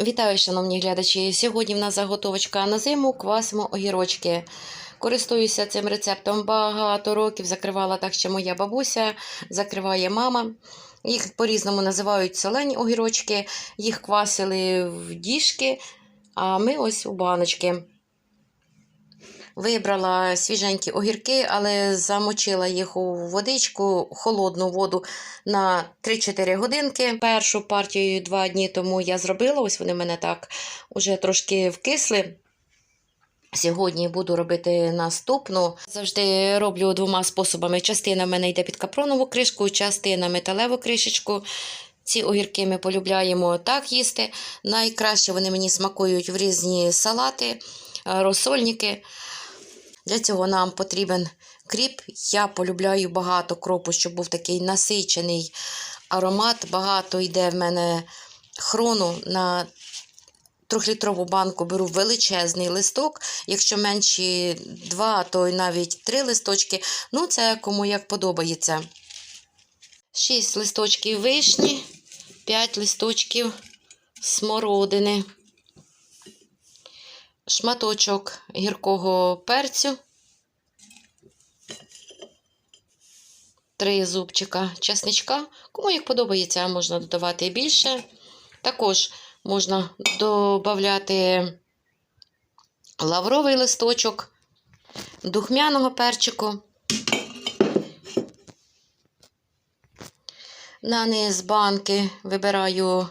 Вітаю, шановні глядачі! Сьогодні в нас заготовочка на зиму, квасимо огірочки. Користуюся цим рецептом багато років. Закривала так ще моя бабуся, закриває мама. Їх по-різному називають солені огірочки, їх квасили в діжки, а ми ось у баночки. Вибрала свіженькі огірки, але замочила їх у водичку, холодну воду на 3-4 годинки. Першу партію два дні тому я зробила, ось вони в мене так уже трошки вкисли. Сьогодні буду робити наступну. Завжди роблю двома способами. Частина в мене йде під капронову кришку, частина металеву кришечку. Ці огірки ми полюбляємо так їсти. Найкраще вони мені смакують в різні салати, розсольники. Для цього нам потрібен кріп. Я полюбляю багато кропу, щоб був такий насичений аромат. Багато йде в мене хрону на трьохлітрову банку беру величезний листок. Якщо менші два, то й навіть три листочки. Ну, це кому як подобається. Шість листочків вишні, п'ять листочків смородини шматочок гіркого перцю, три зубчика чесничка. Кому як подобається, можна додавати більше. Також можна додати лавровий листочок, духмяного перчику. На низ банки вибираю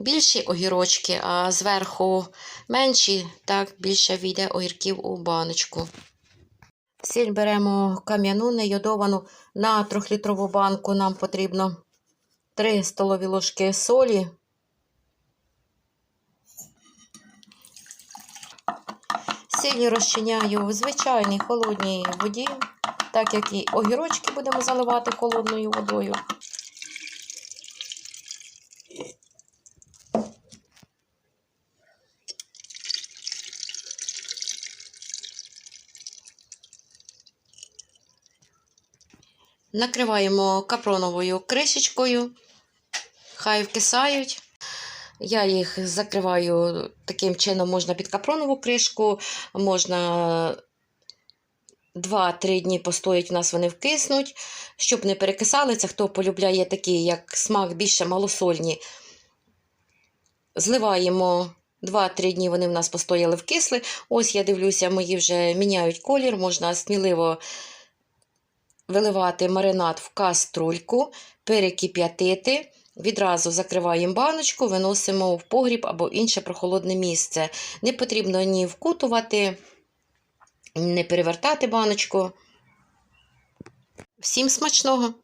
більші огірочки, а зверху менші, так більше війде огірків у баночку. Сіль беремо кам'яну нейодовану. На трьохлітрову банку нам потрібно 3 столові ложки солі. Сіль розчиняю в звичайній холодній воді, так як і огірочки будемо заливати холодною водою. Накриваємо капроновою кришечкою, хай вкисають. Я їх закриваю таким чином, можна під капронову кришку, можна 2-3 дні постоять, у нас вони вкиснуть. Щоб не перекисали, це хто полюбляє такі, як смак більше малосольні. Зливаємо 2-3 дні вони в нас постояли вкисли. Ось я дивлюся, мої вже міняють колір, можна сміливо виливати маринад в каструльку, перекип'ятити. Відразу закриваємо баночку, виносимо в погріб або інше прохолодне місце. Не потрібно ні вкутувати, не перевертати баночку. Всім смачного!